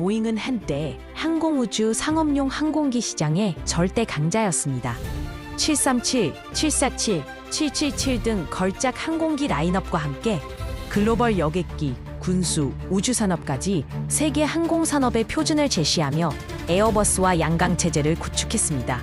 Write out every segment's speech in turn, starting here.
보잉은 한때 항공우주 상업용 항공기 시장의 절대 강자였습니다. 737, 747, 777 등 걸작 항공기 라인업과 함께 글로벌 여객기, 군수, 우주산업까지 세계 항공산업의 표준을 제시하며 에어버스와 양강 체제를 구축했습니다.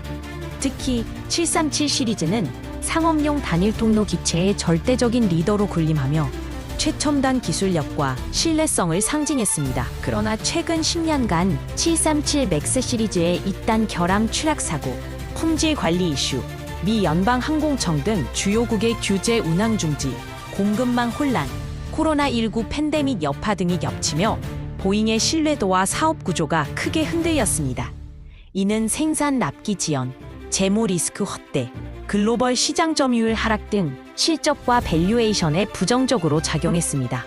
특히 737 시리즈는 상업용 단일 통로 기체의 절대적인 리더로 군림하며 최첨단 기술력과 신뢰성을 상징했습니다. 그러나 최근 10년간 737 맥스 시리즈의 잇단 결함 추락 사고, 품질 관리 이슈, 미 연방 항공청 등 주요국의 규제 운항 중지, 공급망 혼란, 코로나19 팬데믹 여파 등이 겹치며 보잉의 신뢰도와 사업 구조가 크게 흔들렸습니다. 이는 생산 납기 지연, 재무 리스크 확대, 글로벌 시장 점유율 하락 등 실적과 밸류에이션에 부정적으로 작용했습니다.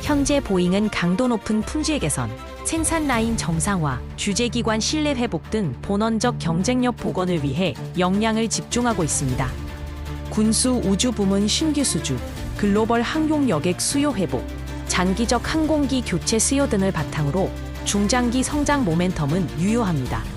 현재 보잉은 강도 높은 품질 개선, 생산 라인 정상화, 규제기관 신뢰 회복 등 본원적 경쟁력 복원을 위해 역량을 집중하고 있습니다. 군수 우주 부문 신규 수주, 글로벌 항공 여객 수요 회복, 장기적 항공기 교체 수요 등을 바탕으로 중장기 성장 모멘텀은 유효합니다.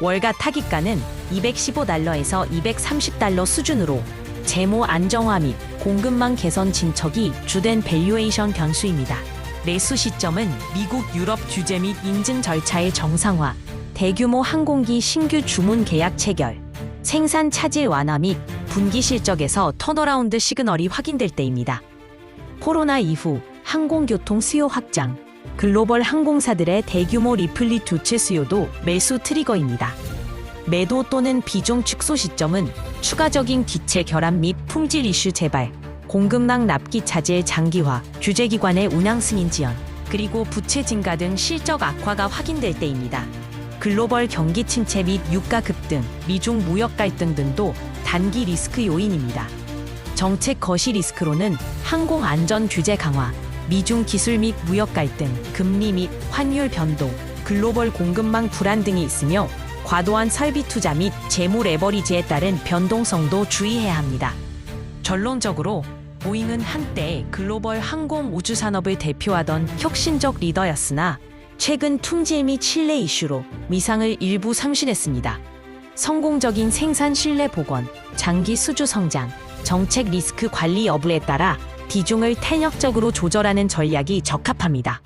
월가 타깃가는 215달러에서 230달러 수준으로 재무 안정화 및 공급망 개선 진척이 주된 밸류에이션 변수입니다. 매수 시점은 미국 유럽 규제 및 인증 절차의 정상화, 대규모 항공기 신규 주문 계약 체결, 생산 차질 완화 및 분기 실적에서 턴어라운드 시그널이 확인될 때입니다. 코로나 이후 항공교통 수요 확장, 글로벌 항공사들의 대규모 리플릿 교체 수요도 매수 트리거입니다. 매도 또는 비중 축소 시점은 추가적인 기체 결함 및 품질 이슈 재발, 공급망 납기 차질 장기화, 규제기관의 운항 승인 지연, 그리고 부채 증가 등 실적 악화가 확인될 때입니다. 글로벌 경기 침체 및 유가 급등, 미중 무역 갈등 등도 단기 리스크 요인입니다. 정책 거시 리스크로는 항공 안전 규제 강화, 미중 기술 및 무역 갈등, 금리 및 환율 변동, 글로벌 공급망 불안 등이 있으며 과도한 설비 투자 및 재무 레버리지에 따른 변동성도 주의해야 합니다. 결론적으로 보잉은 한때 글로벌 항공 우주 산업을 대표하던 혁신적 리더였으나 최근 품질 및 신뢰 이슈로 위상을 일부 상실했습니다. 성공적인 생산 신뢰 복원, 장기 수주 성장, 정책 리스크 관리 여부에 따라 비중을 탄력적으로 조절하는 전략이 적합합니다.